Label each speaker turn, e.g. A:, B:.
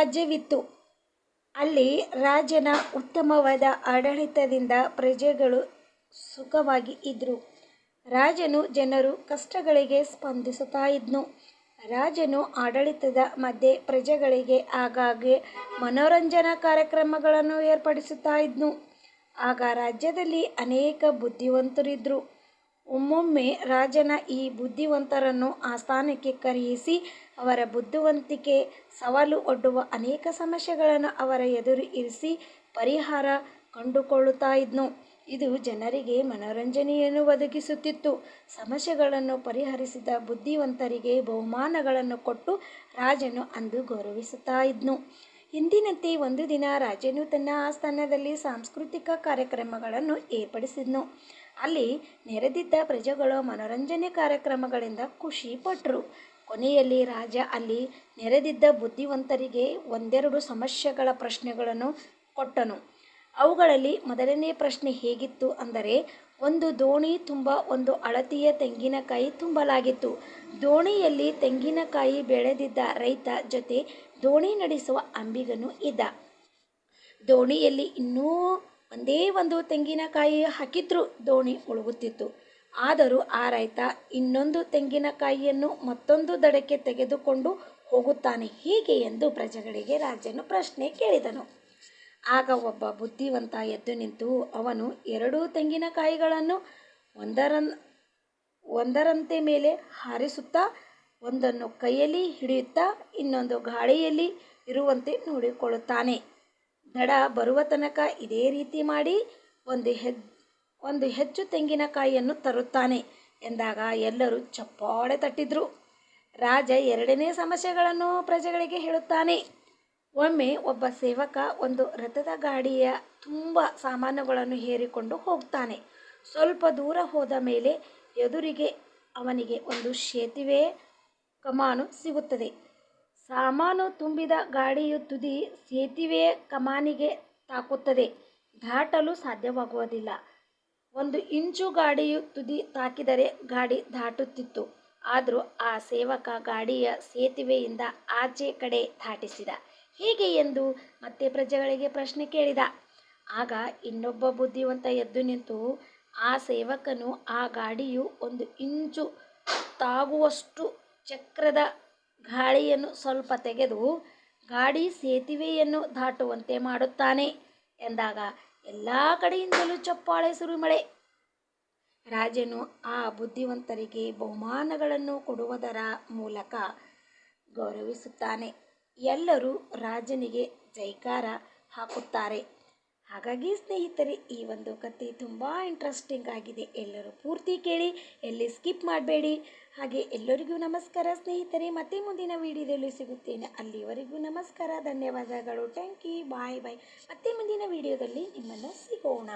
A: ರಾಜ್ಯವಿತ್ತು. ಅಲ್ಲಿ ರಾಜನ ಉತ್ತಮವಾದ ಆಡಳಿತದಿಂದ ಪ್ರಜೆಗಳು ಸುಖವಾಗಿ ಇದ್ದರು ರಾಜನು ಜನರು ಕಷ್ಟಗಳಿಗೆ ಸ್ಪಂದಿಸುತ್ತಾ ಇದ್ನು. ರಾಜನು ಆಡಳಿತದ ಮಧ್ಯೆ ಪ್ರಜೆಗಳಿಗೆ ಆಗಾಗ್ಗೆ ಮನೋರಂಜನಾ ಕಾರ್ಯಕ್ರಮಗಳನ್ನು ಏರ್ಪಡಿಸುತ್ತಾ ಇದ್ನು. ಆಗ ರಾಜ್ಯದಲ್ಲಿ ಅನೇಕ ಬುದ್ಧಿವಂತರಿದ್ದರು ಒಮ್ಮೊಮ್ಮೆ ರಾಜನ ಈ ಬುದ್ಧಿವಂತರನ್ನು ಆಸ್ಥಾನಕ್ಕೆ ಕರೆಯಿಸಿ ಅವರ ಬುದ್ಧಿವಂತಿಕೆ ಸವಾಲು ಒಡ್ಡುವ ಅನೇಕ ಸಮಸ್ಯೆಗಳನ್ನು ಅವರ ಎದುರು ಇರಿಸಿ ಪರಿಹಾರ ಕಂಡುಕೊಳ್ಳುತ್ತಾ ಇದ್ನು. ಇದು ಜನರಿಗೆ ಮನೋರಂಜನೆಯನ್ನು ಒದಗಿಸುತ್ತಿತ್ತು. ಸಮಸ್ಯೆಗಳನ್ನು ಪರಿಹರಿಸಿದ ಬುದ್ಧಿವಂತರಿಗೆ ಬಹುಮಾನಗಳನ್ನು ಕೊಟ್ಟು ರಾಜನು ಅಂದು ಗೌರವಿಸುತ್ತಾ ಇದ್ನು. ಇಂದಿನಂತೆ ಒಂದು ದಿನ ರಾಜನು ತನ್ನ ಆಸ್ಥಾನದಲ್ಲಿ ಸಾಂಸ್ಕೃತಿಕ ಕಾರ್ಯಕ್ರಮಗಳನ್ನು ಏರ್ಪಡಿಸಿದ್ನು. ಅಲ್ಲಿ ನೆರೆದಿದ್ದ ಪ್ರಜೆಗಳು ಮನೋರಂಜನೆ ಕಾರ್ಯಕ್ರಮಗಳಿಂದ ಖುಷಿ ಪಟ್ಟರು ಕೊನೆಯಲ್ಲಿ ರಾಜ ಅಲ್ಲಿ ನೆರೆದಿದ್ದ ಬುದ್ಧಿವಂತರಿಗೆ ಒಂದೆರಡು ಸಮಸ್ಯೆಗಳ ಪ್ರಶ್ನೆಗಳನ್ನು ಕೊಟ್ಟನು. ಅವುಗಳಲ್ಲಿ ಮೊದಲನೇ ಪ್ರಶ್ನೆ ಹೇಗಿತ್ತು ಅಂದರೆ, ಒಂದು ದೋಣಿ ತುಂಬ ಒಂದು ಅಳತೆಯ ತೆಂಗಿನಕಾಯಿ ತುಂಬಲಾಗಿತ್ತು. ದೋಣಿಯಲ್ಲಿ ತೆಂಗಿನಕಾಯಿ ಬೆಳೆದಿದ್ದ ರೈತ ಜೊತೆ ದೋಣಿ ನಡೆಸುವ ಅಂಬಿಗನು ಇದ್ದ. ದೋಣಿಯಲ್ಲಿ ಇನ್ನೂ ಒಂದೇ ಒಂದು ತೆಂಗಿನಕಾಯಿ ಹಾಕಿದ್ರೂ ದೋಣಿ ಮುಳುಗುತ್ತಿತ್ತು ಆದರೂ ಆ ರೈತ ಇನ್ನೊಂದು ತೆಂಗಿನಕಾಯಿಯನ್ನು ಮತ್ತೊಂದು ದಡಕ್ಕೆ ತೆಗೆದುಕೊಂಡು ಹೋಗುತ್ತಾನೆ ಹೀಗೆ ಎಂದು ಪ್ರಜೆಗಳಿಗೆ ರಾಜನು ಪ್ರಶ್ನೆ ಕೇಳಿದನು. ಆಗ ಒಬ್ಬ ಬುದ್ಧಿವಂತ ಎದ್ದು ನಿಂತು ಅವನು ಎರಡೂ ತೆಂಗಿನಕಾಯಿಗಳನ್ನು ಒಂದರ ಒಂದರಂತೆ ಮೇಲೆ ಹಾರಿಸುತ್ತಾ, ಒಂದನ್ನು ಕೈಯಲ್ಲಿ ಹಿಡಿಯುತ್ತಾ, ಇನ್ನೊಂದು ಗಾಳಿಯಲ್ಲಿ ಇರುವಂತೆ ನೋಡಿಕೊಳ್ಳುತ್ತಾನೆ. ದಡ ಬರುವ ತನಕ ಇದೇ ರೀತಿ ಮಾಡಿ ಒಂದು ಹೆ ಒಂದು ಹೆಚ್ಚು ತೆಂಗಿನಕಾಯಿಯನ್ನು ತರುತ್ತಾನೆ ಎಂದಾಗ ಎಲ್ಲರೂ ಚಪ್ಪಾಳೆ ತಟ್ಟಿದ್ರು. ರಾಜ ಎರಡನೇ ಸಮಸ್ಯೆಗಳನ್ನು ಪ್ರಜೆಗಳಿಗೆ ಹೇಳುತ್ತಾನೆ. ಒಮ್ಮೆ ಒಬ್ಬ ಸೇವಕ ಒಂದು ರಥದ ಗಾಡಿಯ ತುಂಬ ಸಾಮಾನುಗಳನ್ನು ಹೇರಿಕೊಂಡು ಹೋಗ್ತಾನೆ. ಸ್ವಲ್ಪ ದೂರ ಹೋದ ಮೇಲೆ ಎದುರಿಗೆ ಅವನಿಗೆ ಒಂದು ಸೇತುವೆ ಕಮಾನು ಸಿಗುತ್ತದೆ. ಸಾಮಾನು ತುಂಬಿದ ಗಾಡಿಯು ತುದಿ ಸೇತುವೆಯ ಕಮಾನಿಗೆ ತಾಕುತ್ತದೆ. ದಾಟಲು ಸಾಧ್ಯವಾಗುವುದಿಲ್ಲ. ಒಂದು ಇಂಚು ಗಾಡಿಯು ತುದಿ ತಾಕಿದರೆ ಗಾಡಿ ದಾಟುತ್ತಿತ್ತು. ಆದರೂ ಆ ಸೇವಕ ಗಾಡಿಯ ಸೇತುವೆಯಿಂದ ಆಚೆ ಕಡೆ ದಾಟಿಸಿದ. ಹೀಗೆ ಎಂದು ಮತ್ತೆ ಪ್ರಜೆಗಳಿಗೆ ಪ್ರಶ್ನೆ ಕೇಳಿದ. ಆಗ ಇನ್ನೊಬ್ಬ ಬುದ್ಧಿವಂತ ಎದ್ದು ನಿಂತು, ಆ ಸೇವಕನು ಆ ಗಾಡಿಯು ಒಂದು ಇಂಚು ತಾಗುವಷ್ಟು ಚಕ್ರದ ಗಾಳಿಯನ್ನು ಸ್ವಲ್ಪ ತೆಗೆದು ಗಾಡಿ ಸೇತುವೆಯನ್ನು ದಾಟುವಂತೆ ಮಾಡುತ್ತಾನೆ ಎಂದಾಗ ಎಲ್ಲ ಕಡೆಯಿಂದಲೂ ಚಪ್ಪಾಳೆ ಸುರಿಮಳೆ. ರಾಜನು ಆ ಬುದ್ಧಿವಂತರಿಗೆ ಬಹುಮಾನಗಳನ್ನು ಕೊಡುವುದರ ಮೂಲಕ ಗೌರವಿಸುತ್ತಾನೆ. ಎಲ್ಲರೂ ರಾಜನಿಗೆ ಜೈಕಾರ ಹಾಕುತ್ತಾರೆ. ಹಾಗಾಗಿ ಸ್ನೇಹಿತರೆ, ಈ ಒಂದು ಕತೆ ತುಂಬ ಇಂಟ್ರೆಸ್ಟಿಂಗ್ ಆಗಿದೆ. ಎಲ್ಲರೂ ಪೂರ್ತಿ ಕೇಳಿ, ಎಲ್ಲಿ ಸ್ಕಿಪ್ ಮಾಡಬೇಡಿ. ಹಾಗೆ ಎಲ್ಲರಿಗೂ ನಮಸ್ಕಾರ ಸ್ನೇಹಿತರೆ. ಮತ್ತೆ ಮುಂದಿನ ವಿಡಿಯೋದಲ್ಲಿ ಸಿಗುತ್ತೇನೆ. ಅಲ್ಲಿವರೆಗೂ ನಮಸ್ಕಾರ, ಧನ್ಯವಾದಗಳು. ಥ್ಯಾಂಕ್ ಯು ಬಾಯ್ ಬಾಯ್ ಮತ್ತೆ ಮುಂದಿನ ವಿಡಿಯೋದಲ್ಲಿ ನಿಮ್ಮನ್ನು ಸಿಗೋಣ.